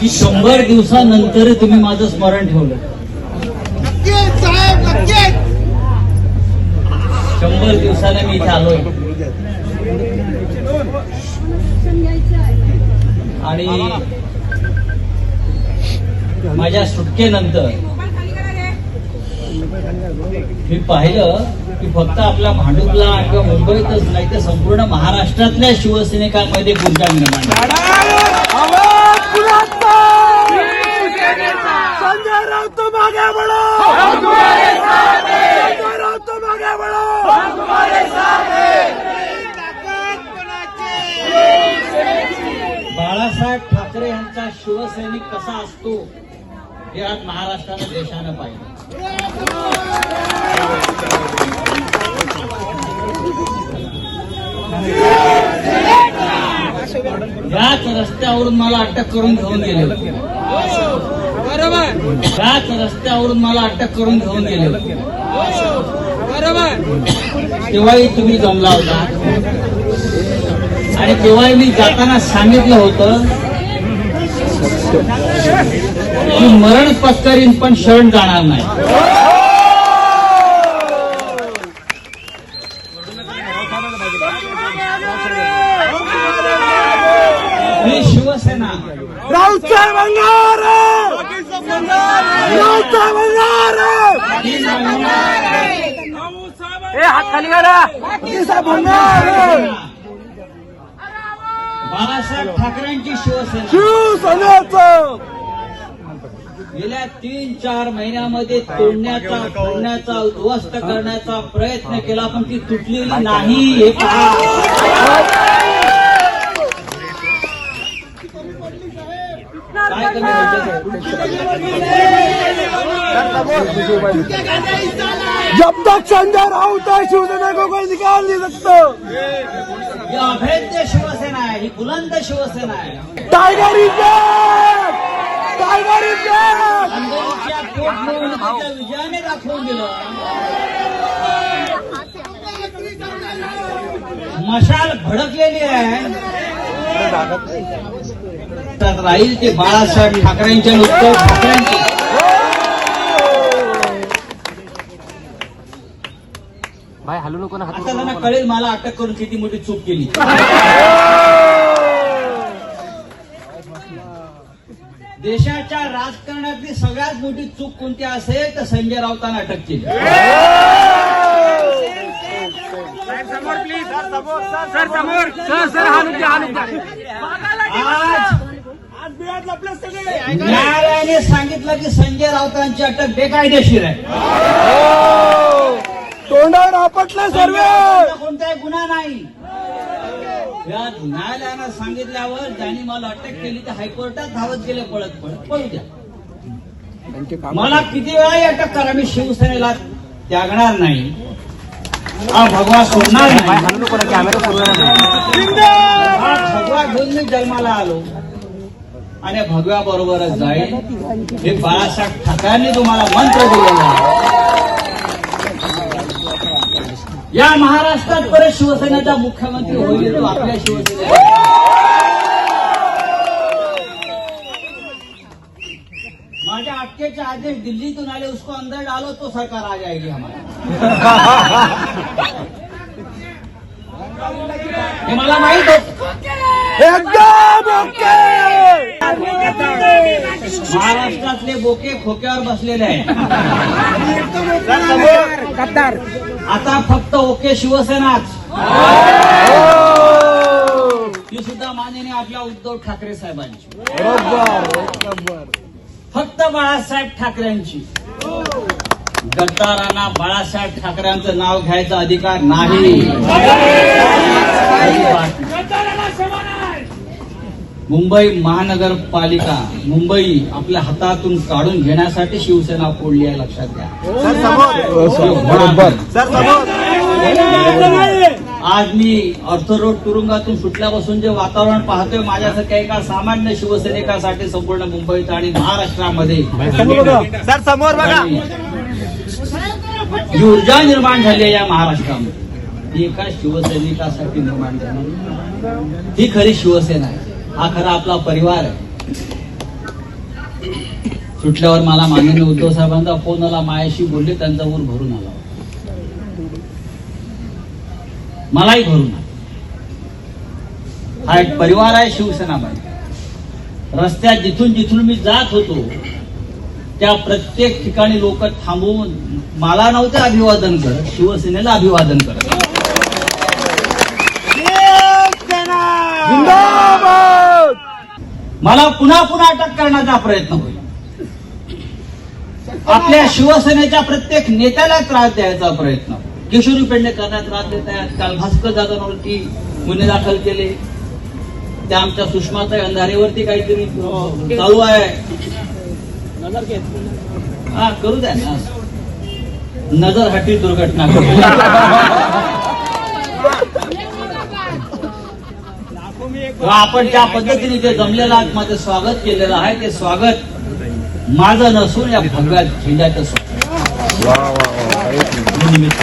की शंभर दिवसानंतर तुम्ही माझं स्मरण ठेवलं. शंभर दिवसाने मी इथे आलोय. आणि माझ्या सुटकेनंतर मी पाहिलं की फक्त आपल्या भांडुपला किंवा मुंबईतच नाही तर संपूर्ण महाराष्ट्रातल्या शिवसैनिकांमध्ये ऊर्जा निर्माण झाली. संजय राऊत मागे बढो संजय राऊत मागे बढो बाळासाहेब ठाकरे यांचा शिवसैनिक कसा असतो हे आज महाराष्ट्रानं देशानं पाहिलं रस्त्यावरून मला अटक करून घेऊन गेले बरोबर? त्याच रस्त्यावरून मला अटक करून घेऊन गेले बरोबर? तेव्हाही तुम्ही जमला होता. आणि तेव्हाही मी जाताना सांगितलं होतं की मरण पत्करीन पण शरण जाणार नाही ही शिवसेना हात खाली करा साहेब अंगार बाळासाहेब ठाकरेंची शिवसेना. शिवसेनेचं. गेल्या तीन चार महिन्यामध्ये तोडण्याचा फोडण्याचा उद्ध्वस्त करण्याचा प्रयत्न केला पण ती तुटलेली नाही. हे पहा काय कमी व्हायचं? जब तक संजय राउत है शिवसेना को कोई निकाल नहीं सकता। ही अभेद्य शिवसेना आहे ही बुलंद शिवसेना आहे tiger is back tiger is पोटनिवडणुकीच्या विजयाने दाखवून दिलं. मशाल भडकलेली आहे. तर राहील ते बाळासाहेब ठाकरेंच्या उद्धव ठाकरेंचे. भाई हलू नको ना हात आता त्यांना कळेल मला अटक करून किती मोठी चूक केली. देशाच्या राजकारणातली सगळ्यात मोठी चूक कोणती असेल तर संजय राऊतांना अटक केली. सर न्यायालयाने सांगितलं की संजय राऊतांची अटक बेकायदेशीर आहे. तोंडावर आपटले सर्व. कोणताही गुन्हा नाही. या न्यायालयानं सांगितल्यावर ज्यांनी मला अटक केली तर हायकोर्टात धावत गेले पळत पळत पळू द्या. मला किती वेळाही अटक करा मी शिवसेनेला त्यागणार नाही. हा भगवा सोडणार नाही. हा भगवा घेऊन मी जन्माला आलो. आणि भगव्या बरोबरच जाईल. हे बाळासाहेब ठाकरेंनी तुम्हाला मंत्र दिलेला आहे. या महाराष्ट्रात परत शिवसेनेचा मुख्यमंत्री होईल तो आपल्या शिवसेनेचा माझ्या अटकेचे आदेश दिल्लीतून आले उसको अंदर डालो तो सरकार आ जाएगी हमारा. हे मला माहीत होत. एकदम ओके महाराष्ट्रातले बोके खोक्यावर बसलेले आहेत. आता फक्त ओके शिवसेनाच. ती सुद्धा मान्यने आपल्या उद्धव ठाकरे साहेबांची. फक्त बाळासाहेब ठाकरेंची. गद्दारांना बाळासाहेब ठाकरेंचं नाव घ्यायचा अधिकार नाही. मुंबई महानगरपालिका मुंबई आपल्या हातातून काढून घेण्यासाठी शिवसेना फोडली आहे लक्षात घ्या. आज मी अर्थरोड तुरुंगातून सुटल्यापासून जे वातावरण पाहतोय माझ्यासारख्या एका सामान्य शिवसैनिकासाठी संपूर्ण मुंबईत आणि महाराष्ट्रामध्ये. सर समोर बघा. जी ऊर्जा निर्माण झाली आहे या महाराष्ट्रामध्ये ती एका शिवसैनिकासाठी निर्माण झाली. ही खरी शिवसेना आहे. हा खरा आपला परिवार आहे. सुटल्यावर मला माननीय उद्धव साहेबांचा फोन आला मायाशी बोलले त्यांचा ऊर भरून आला. मलाही भरून आला. हा एक परिवार आहे शिवसेना बाई. रस्त्यात जिथून जिथून मी जात होतो त्या प्रत्येक ठिकाणी लोक थांबवून मला नव्हते अभिवादन करत शिवसेनेला अभिवादन करत. मला पुन्हा पुन्हा अटक करण्याचा प्रयत्न होईल. आपल्या शिवसेनेच्या प्रत्येक नेत्याला त्रास द्यायचा प्रयत्न. किशोरी पेडणेकरांना त्रास देत आहेत. काल भास्कर जाधवांवरती गुन्हे दाखल केले. त्या आमच्या सुषमाताई अंधारेवरती काहीतरी चालू आहे. हा करू द्या ना. नजर हटी दुर्घटना. आपण ज्या पद्धतीने ते जमलेलं आहात माझं स्वागत केलेलं आहे ते स्वागत माझं नसून या भगव्या झेंड्याचं स्वागत. निमित्त.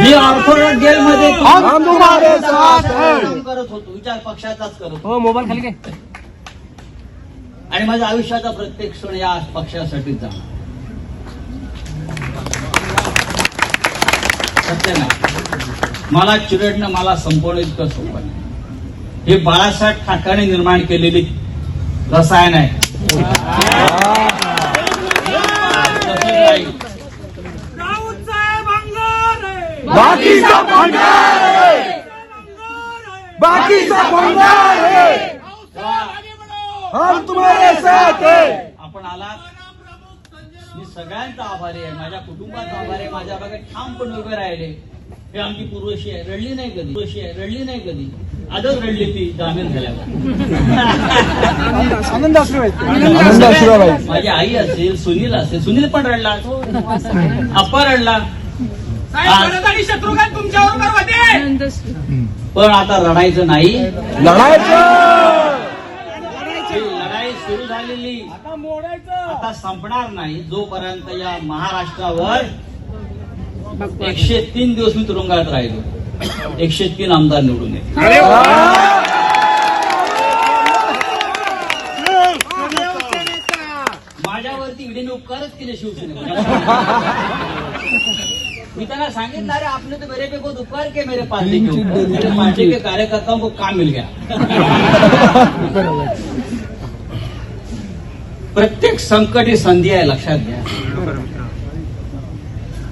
मी ऑर्थोडॉक्स हैं. काम करत होतो विचार पक्षाचाच करत होतो. हो मोबाईल खाली काय आणि माझ्या आयुष्याचा प्रत्येक क्षण या पक्षासाठीच जाणार. सत्य नाही. मला चिरडणं मला संपवणं इतकं सोपं नाही. हे बाळासाहेब ठाकरे निर्माण केलेली रसायन आहे. आपण आलात. मी सगळ्यांचा आभारी आहे. माझ्या कुटुंबाचा आभारी आहे. माझ्या बागेत ठामपणे उभे राहिले. हे आमची पूर्वशी आहे. रडली नाही कधी? पूर्वशी आहे. रडली नाही कधी? आजच रडली ती जामीन झाल्यावर. आनंद माझी आई असेल सुनील असेल सुनील पण रडला. अप्पा रडला. आज- शत्रुघ्न तुमच्याबरोबर होते पण आता रडायचं नाही. लढायचं! लढाई सुरू झालेली. आता संपणार नाही. जोपर्यंत या महाराष्ट्रावर एकशे तीन दिवस मी तुरुंगात राहिलो. एकशे तीन आमदार निवडून येते माझ्यावरती ईडीने उपकारच केले शिवसेने मी त्यांना सांगितलं अरे आपने तो मेरे पे बहुत उपकार के मेरे पार्टी के ऊपर मेरे पार्टी के कार्यकर्ताओं को काम मिल गया. प्रत्येक संकट ही संधी आहे लक्षात घ्या.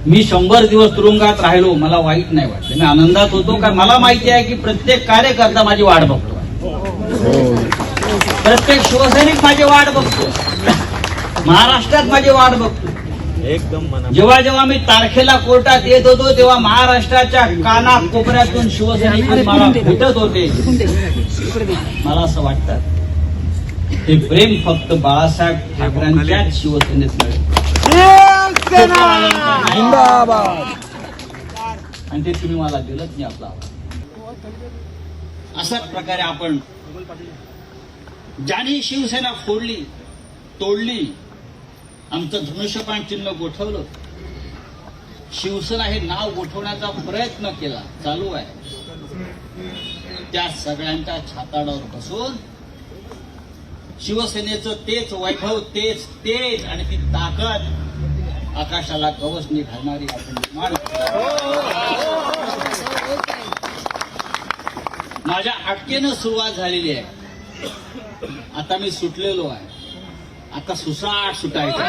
मी शंभर दिवस तुरुंगात राहिलो मला वाईट नाही वाटलं. मी आनंदात होतो कारण मला माहिती आहे की प्रत्येक कार्यकर्ता माझी वाट बघतो. प्रत्येक शिवसैनिक माझी वाट बघतो. महाराष्ट्रात माझी वाट बघतो. जेव्हा जेव्हा मी तारखेला कोर्टात येत होतो तेव्हा महाराष्ट्राच्या काना कोपऱ्यातून शिवसैनिक मला भेटत होते. मला असं वाटतं हे प्रेम फक्त बाळासाहेब ठाकरेंच्याच शिवसेनेत मिळेल. जिंदाबाद आणि ते तुम्ही मला दिलंच नाही आपला अशाच प्रकारे आपण ज्याने शिवसेना फोडली तोडली आमचं धनुष्यपाण चिन्ह गोठवलं शिवसेना हे नाव गोठवण्याचा प्रयत्न केला चालू आहे. त्या सगळ्यांच्या छाताडावर बसून शिवसेनेचं तेच वैभव तेच तेज आणि ती ताकद आकाशाला गवसणी घालणारी आपण निर्माण माझ्या अटकेनं सुरुवात झालेली आहे. आता मी सुटलेलो आहे. आता सुसाट सुटायचं